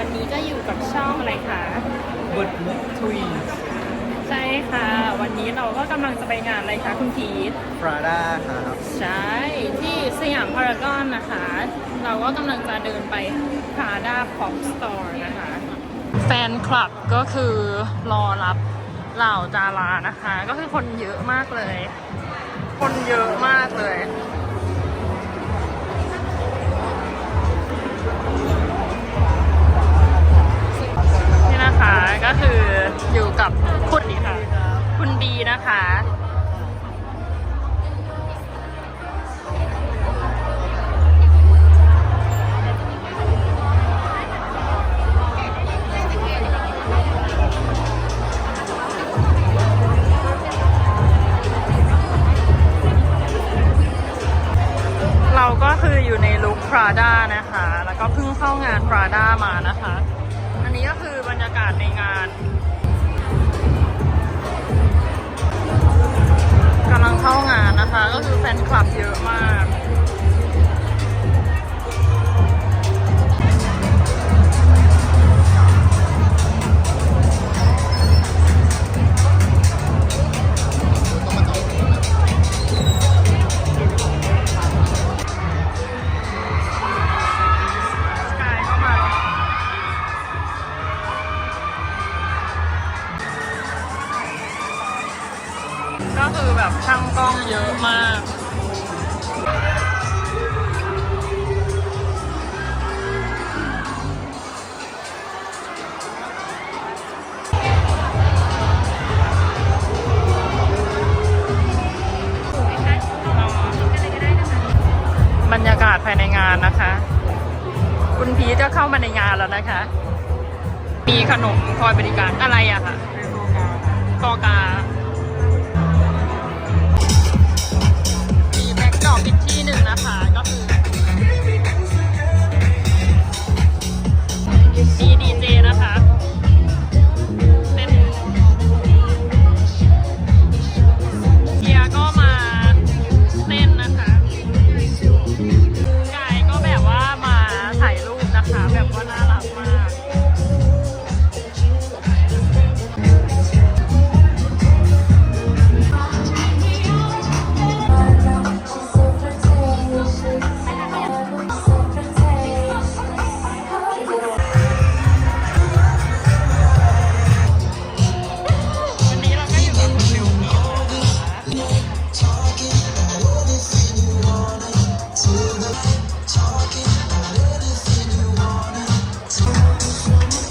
วันนี้ก็อยู่กับช่องอะไรคะบทมุกทวีใช่ค่ะ วันนี้เราก็กำลังจะไปงานอะไรคะคุณพีทปราด้าครับ ใช่ ที่สยามพารากอนนะคะ เราก็กำลังจะเดินไป Prada Pop Store นะคะ แฟนคลับก็คือรอรับเหล่าดารานะคะ ก็คือคนเยอะมากเลย คุณบีนะคะ เราก็คืออยู่ในลุค Prada นะคะ แล้วก็เพิ่งเข้างาน Prada มานะคะ อันนี้ก็คือบรรยากาศในงาน กำลังเข้างานนะคะ ก็คือแฟนคลับเยอะมาก ก็คือแบบช่างกล้องเยอะมากบรรยากาศภายในงานนะคะ คุณพีทก็เข้ามาในงานแล้วนะคะ มีขนมคอยบริการอะไรอะค่ะกอกา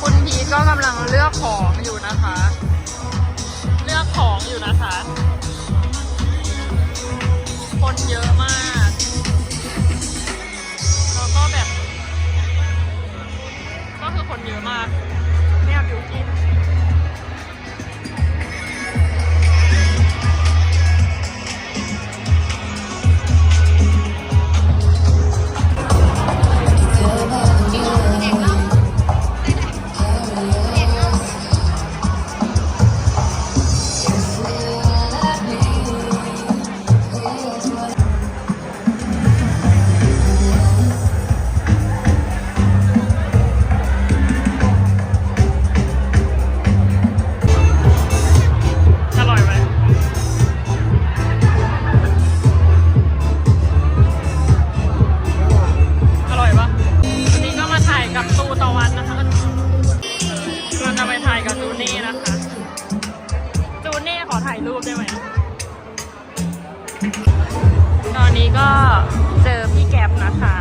คุณพีก็กำลังเลือกของอยู่นะคะ เลือกของอยู่นะคะ คนเยอะมากแล้วก็แบบ ก็คือคนเยอะมากเนี่ยบิวกิน ตอนนี้ก็เจอพี่แก๊ปนะคะ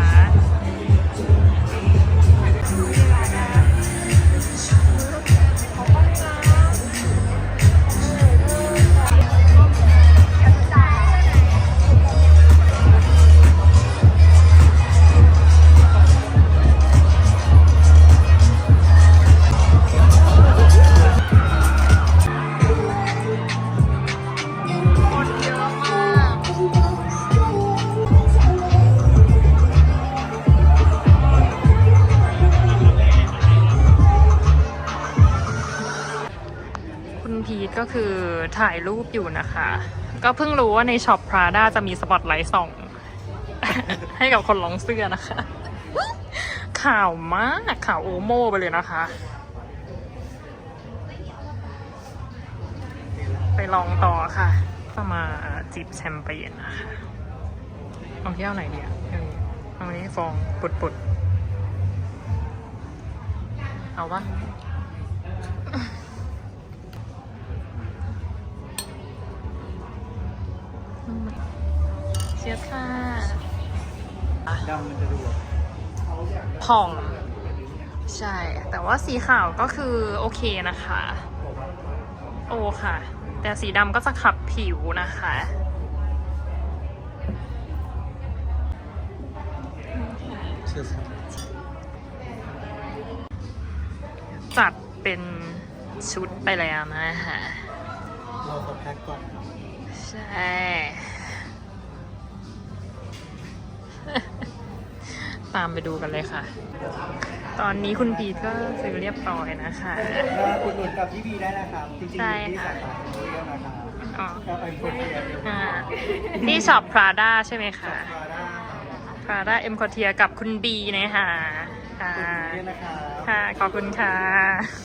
ก็คือถ่ายรูปอยู่นะคะ ก็เพิ่งรู้ว่าในช็อป Prada จะมีสปอตไลท์ส่อง ให้กับคนลองเสื้อนะคะ ข่าวมากข่าวโอโมไปเลยนะคะ ไปลองต่อค่ะก็มาจิบแชมเปญนะคะเอาที่เอาไหนดีอะเอานี้เอานี้ฟองปุดปุดๆเอาปะ ดำมันจะดูแบบผ่อง ใช่ แต่ว่าสีขาวก็คือโอเคนะคะ โอค่ะ แต่สีดำก็จะขับผิวนะคะเชื่อครับจัดเป็นชุดไปแล้วนะคะเราขอแพ็กก่อน ใช่ ตามไปดูกันเลยค่ะ ตอนนี้คุณพีทก็ซื้อเรียบร้อยนะคะมาอุดหนุนกับพี่บีได้นะครับจริงๆใช่อยู่ที่ค่ะสาขาเรียมนะครับอ๋อก็เป็นคนเดียวอ่าที่ช็อป Prada ใช่ไหมคะมาได้ Prada M c o r t i e r กับคุณบีนะคะค่ะอุดหนุนด้วยนะครับค่ะขอบคุณค่ะ